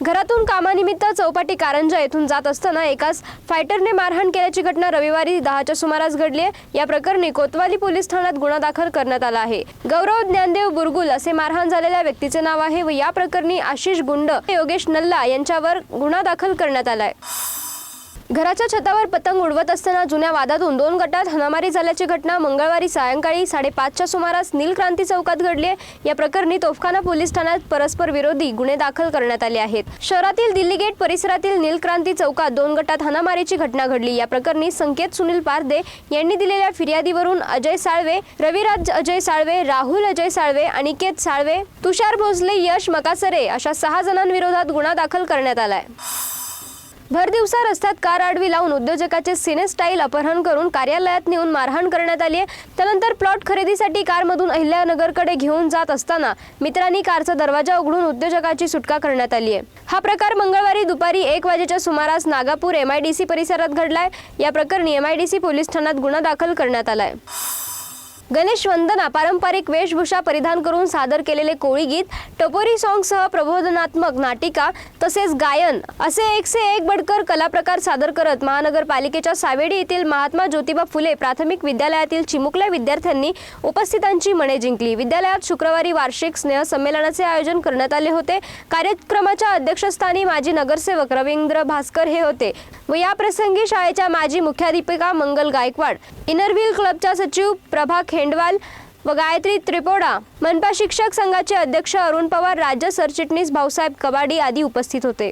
घरातून कामानिमित्त चौपाटी कारंजा येथून जात असताना एकाच फायटरने मारहाण केल्याची घटना रविवारी दहाच्या सुमारास घडली आहे. या प्रकरणी कोतवाली पोलीस ठाण्यात गुन्हा दाखल करण्यात आला आहे. गौरव ज्ञानदेव बुरगुल असे मारहाण झालेल्या व्यक्तीचे नाव आहे व या प्रकरणी आशिष गुंड योगेश नल्ला यांच्यावर गुन्हा दाखल करण्यात आला आहे घराच्या छतावर पतंग उडवत असताना जुन्या वादातून दोन गटात हनामारी झाल्याची घटना मंगळवारी सायंकाळी साडेपाचच्या सुमारास नीलक्रांती चौकात घडली आहे. या प्रकरणी तोफखाना पोलीस ठाण्यात परस्पर विरोधी गुन्हे दाखल करण्यात आले आहेत. शहरातील दिल्ली गेट परिसरातील नीलक्रांती चौकात दोन गटात हनामारीची घटना घडली. या प्रकरणी संकेत सुनील पारदे यांनी दिलेल्या फिर्यादीवरून अजय साळवे रविराज अजय साळवे राहुल अजय साळवे अनिकेत साळवे तुषार भोसले यश मकासरे अशा सहा जणांविरोधात गुन्हा दाखल करण्यात आलाय. भर दिवसा रस्त्यात कार आडवी लावून उद्योजकाचे सिनेस्टाईल अपहरण करून कार्यालयात नेऊन मारहाण करण्यात आली आहे. त्यानंतर प्लॉट खरेदीसाठी कारमधून अहिल्यानगरकडे घेऊन जात असताना मित्रांनी कारचा दरवाजा उघडून उद्योजकाची सुटका करण्यात आली आहे. हा प्रकार मंगळवारी दुपारी एक वाजेच्या सुमारास नागापूर एमआयडीसी परिसरात घडलाय. या प्रकरणी एमआयडीसी पोलीस ठाण्यात गुन्हा दाखल करण्यात आलाय. गणेश वंदना पारंपरिक वेशभूषा परिधान करून सादर केलेले कोळी गीत टपोरी सॉंगसह प्रबोधनात्मक नाटिका तसेच गायन असे एकसे एक बडकर कलाप्रकार सादर करत महानगरपालिकेच्या सावेडी येथील महात्मा ज्योतिबा फुले प्राथमिक विद्यालयातील चिमुकल्या विद्यार्थ्यांनी उपस्थितांची मने जिंकली. विद्यालयात शुक्रवारी वार्षिक स्नेहसंमेलनाचे आयोजन करण्यात आले होते. कार्यक्रमाच्या अध्यक्षस्थानी माजी नगरसेवक रवींद्र भास्कर हे होते व या प्रसंगी शाळेच्या माजी मुख्याध्यापिका मंगल गायकवाड इनरव्हील क्लबच्या सचिव प्रभा खेंडवाल व गायत्री त्रिपोडा मनपा शिक्षक संघाचे अध्यक्ष अरुण पवार राज्य सरचिटणीस भाऊसाहेब कबाडी आदी उपस्थित होते.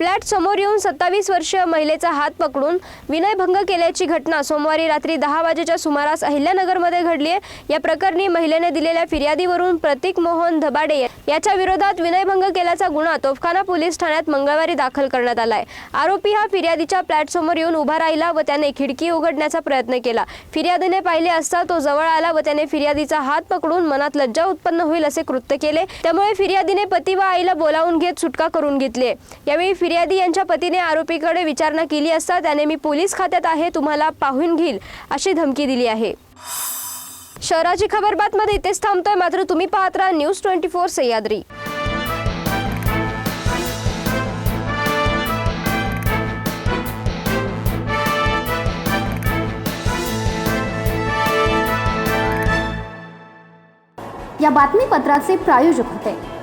फ्लॅट समोर येऊन सत्तावीस वर्षीय महिलेचा हात पकडून विनयभंग केल्याची घटना सोमवारी रात्री दहा वाजेच्या सुमारास अहिल्यानगरमध्ये घडली आहे या प्रकरणी महिलेने दिलेल्या फिर्यादीवरून प्रतीक मोहन धबाडे याच्या विरोधात विनयभंग केल्याचा गुन्हा तोफखाना पोलीस ठाण्यात मंगळवारी दाखल करण्यात आलाय. आरोपी हा फिर्यादीच्या फ्लॅटसमोर येऊन उभा राहिला व त्याने खिडकी उघडण्याचा प्रयत्न केला. फिर्यादीने पाहिले असता तो जवळ आला व त्याने फिर्यादीचा हात पकडून मनात लज्जा उत्पन्न होईल असे कृत्य केले. त्यामुळे फिर्यादीने पती व आईला बोलावून घेत सुटका करून घेतली यावेळी फिर्यादी यांच्या पतीने आरोपीकडे विचारणा केली असता त्याने मी पोलीस खात्यात आहे तुम्हाला पाहून घेईल अशी धमकी दिली आहे. शहराची खबर बातमध्ये इथेच थांबतोय मात्र तुम्ही पाहत राहा न्यूज ट्वेंटी फोर सह्याद्री. या बातमीपत्राचे प्रायोजक होते.